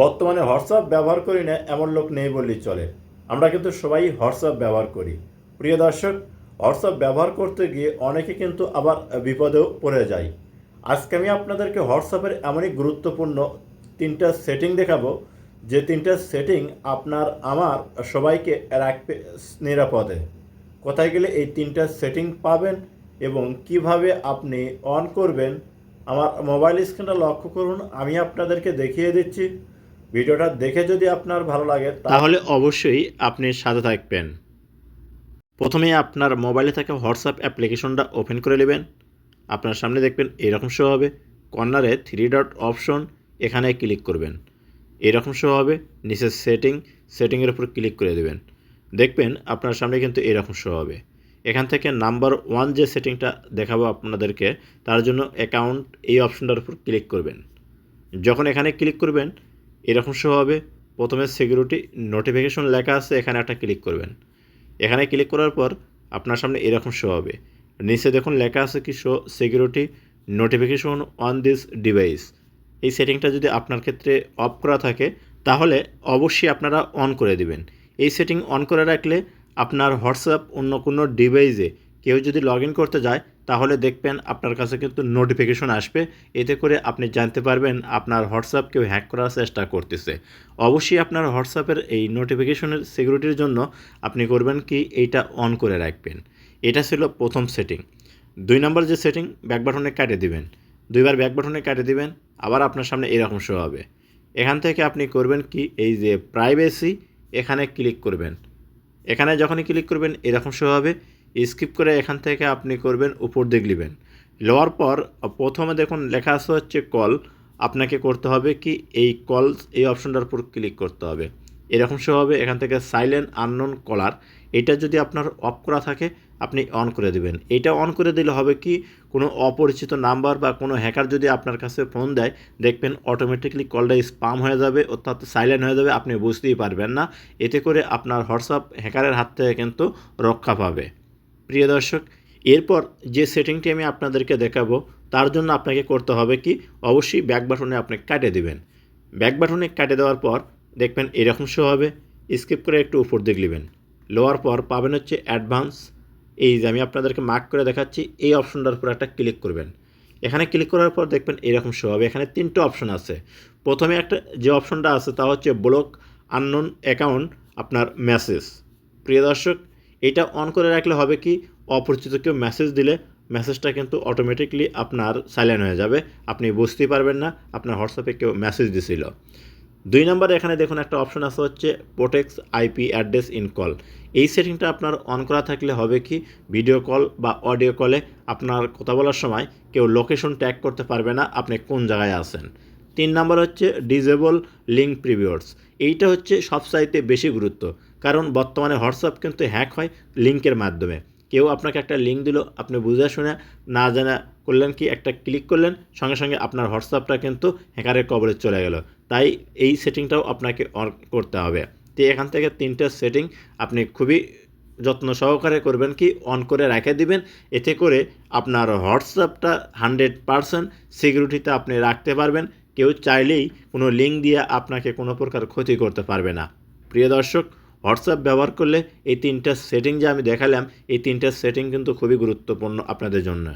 বর্তমানে হোয়াটসঅ্যাপ ব্যবহার করি না, এমন লোক নেই বললেই চলে। আমরা কিন্তু সবাই হোয়াটসঅ্যাপ ব্যবহার করি। প্রিয় দর্শক, হোয়াটসঅ্যাপ ব্যবহার করতে গিয়ে অনেকে কিন্তু আবার বিপদেও পড়ে যায়। আজকে আমি আপনাদেরকে হোয়াটসঅ্যাপের এমনই গুরুত্বপূর্ণ তিনটা সেটিং দেখাবো। যে তিনটা সেটিং আপনার, আমার, সবাইকে রাখবে নিরাপদে। কোথায় গেলে এই তিনটা সেটিং পাবেন এবং কীভাবে আপনি অন করবেন, আমার মোবাইল স্ক্রিনটা লক্ষ্য করুন, আমি আপনাদেরকে দেখিয়ে দিচ্ছি। ভিডিওটা দেখে যদি আপনার ভালো লাগে তাহলে অবশ্যই আপনি সাথে থাকবেন। প্রথমে আপনার মোবাইলে থাকা হোয়াটসঅ্যাপ অ্যাপ্লিকেশনটা ওপেন করে নেবেন। আপনার সামনে দেখবেন এরকম শো হবে। কর্নারে থ্রি ডট অপশন এখানে ক্লিক করবেন। এরকম শো হবে। নিচে সেটিং, সেটিংয়ের উপর ক্লিক করে দেবেন। দেখবেন আপনার সামনে কিন্তু এরকম শো হবে। এখান থেকে নাম্বার ওয়ান যে সেটিংটা দেখাবো আপনাদেরকে, তার জন্য অ্যাকাউন্ট এই অপশনটার উপর ক্লিক করবেন। যখন এখানে ক্লিক করবেন এরকম শো হবে। প্রথমে সিকিউরিটি নোটিফিকেশন লেখা আছে, এখানে একটা ক্লিক করবেন। এখানে ক্লিক করার পর আপনার সামনে এরকম শো হবে। নিচে দেখুন লেখা আছে কি show security notification on this device এই সেটিংটা যদি আপনার ক্ষেত্রে অফ করা থাকে, তাহলে অবশ্যই আপনারা অন করে দিবেন। এই সেটিং অন করে রাখলে আপনার হোয়াটসঅ্যাপ অন্য কোনো ডিভাইসে কেউ যদি লগ ইন করতে যায়, তাহলে দেখবেন আপনার কাছে কিন্তু নোটিফিকেশন আসবে। এতে করে আপনি জানতে পারবেন আপনার হোয়াটসঅ্যাপ কেউ হ্যাক করার চেষ্টা করতেছে। অবশ্যই আপনার হোয়াটসঅ্যাপের এই নোটিফিকেশনের সিকিউরিটির জন্য আপনি করবেন কি, এইটা অন করে রাখবেন। এটা ছিল প্রথম সেটিং দুই নম্বর যে সেটিং ব্যাক বাটনে কাটে দিবেন। দুইবার ব্যাক বাটনে কাটে দিবেন, আবার আপনার সামনে এরকম শো হবে। এখান থেকে আপনি করবেন কি, এই যে প্রাইভেসি এখানে ক্লিক করবেন। এখানে যখনই ক্লিক করবেন, এরকম শো হবে। স্কিপ করে এখান থেকে আপনি করবেন, উপর দিক নেবেন লওয়ার পর প্রথমে দেখুন লেখা আছে হচ্ছে কল আপনাকে করতে হবে কি এই কল এই অপশনটার উপর ক্লিক করতে হবে। এরকম শো হবে, এখান থেকে সাইলেন্ট আননোন কলার এটা যদি আপনার অফ করা থাকে, আপনি অন করে দিবেন। এটা অন করে দিলে হবে কি, কোনো অপরিচিত নাম্বার বা কোনো হ্যাকার যদি আপনার কাছে ফোন দেয়, দেখবেন অটোমেটিকলি কলটা স্পাম হয়ে যাবে, অর্থাৎ সাইলেন্ট হয়ে যাবে, আপনি বুঝতেই পারবেন না। এতে করে আপনার হোয়াটসঅ্যাপ হ্যাকারের হাত থেকে কিন্তু রক্ষা পাবে। প্রিয় দর্শক, এরপর যে সেটিংটি আমি আপনাদেরকে দেখাবো, তার জন্য আপনাকে করতে হবে কি, অবশ্যই ব্যাক বাটনে আপনি কাটে দিবেন। ব্যাক বাটনে কাটে দেওয়ার পর দেখবেন এরকম শো হবে। স্কিপ করে একটু উপর দিক নেবেন। লোয়ার পর পাবেন হচ্ছে অ্যাডভান্স এই যে আমি আপনাদেরকে মার্ক করে দেখাচ্ছি, এই অপশনটার উপর একটা ক্লিক করবেন। এখানে ক্লিক করার পর দেখবেন এরকম শো হবে। এখানে তিনটে অপশন আছে। প্রথমে একটা যে অপশনটা আছে, তা হচ্ছে ব্লক আননোন অ্যাকাউন্ট আপনার মেসেজ প্রিয় দর্শক এটা অন করে রাখলে হবে কি অপরিচিত কেউ মেসেজ দিলে মেসেজটা কিন্তু অটোমেটিকলি আপনার সাইলেন্ট হয়ে যাবে। আপনি বুঝতেই পারবেন না, আপনার হোয়াটসঅ্যাপে কেউ মেসেজ দিছিল। দুই নম্বরে এখানে দেখুন একটা অপশন আছে হচ্ছে protects IP address in call এই সেটিংটা আপনার অন করা থাকলে হবে কি ভিডিও কল বা অডিও কলে আপনার কথা বলার সময় কেউ লোকেশন ট্যাগ করতে পারবে না, আপনি কোন জায়গায় আছেন। তিন নম্বর হচ্ছে ডিজেবল লিঙ্ক প্রিভিউর্স এইটা হচ্ছে সবচাইতে বেশি গুরুত্ব। কারণ বর্তমানে হোয়াটসঅ্যাপ কিন্তু হ্যাক হয় লিঙ্কের মাধ্যমে। কেউ আপনাকে একটা লিঙ্ক দিল, আপনি বুঝে শুনে না জানা করলেন কি, একটা ক্লিক করলেন, সঙ্গে সঙ্গে আপনার হোয়াটসঅ্যাপটা কিন্তু হ্যাকারের কবরে চলে গেল। তাই এই সেটিংটাও আপনাকে অন করতে হবে। তো এখান থেকে তিনটে সেটিং আপনি খুবই যত্ন সহকারে করবেন কি, অন করে রেখে দিবেন। এতে করে আপনার হোয়াটসঅ্যাপটা হান্ড্রেড পারসেন্ট সিকিউরিটিতে আপনি রাখতে পারবেন। কেউ চাইলেই কোনো লিঙ্ক দিয়ে আপনাকে কোনো প্রকার ক্ষতি করতে পারবে না। প্রিয় দর্শক হোয়াটসঅ্যাপ ব্যবহার করলে এই তিনটা সেটিং যে আমি দেখালাম, এই তিনটা সেটিং কিন্তু খুবই গুরুত্বপূর্ণ আপনাদের জন্য।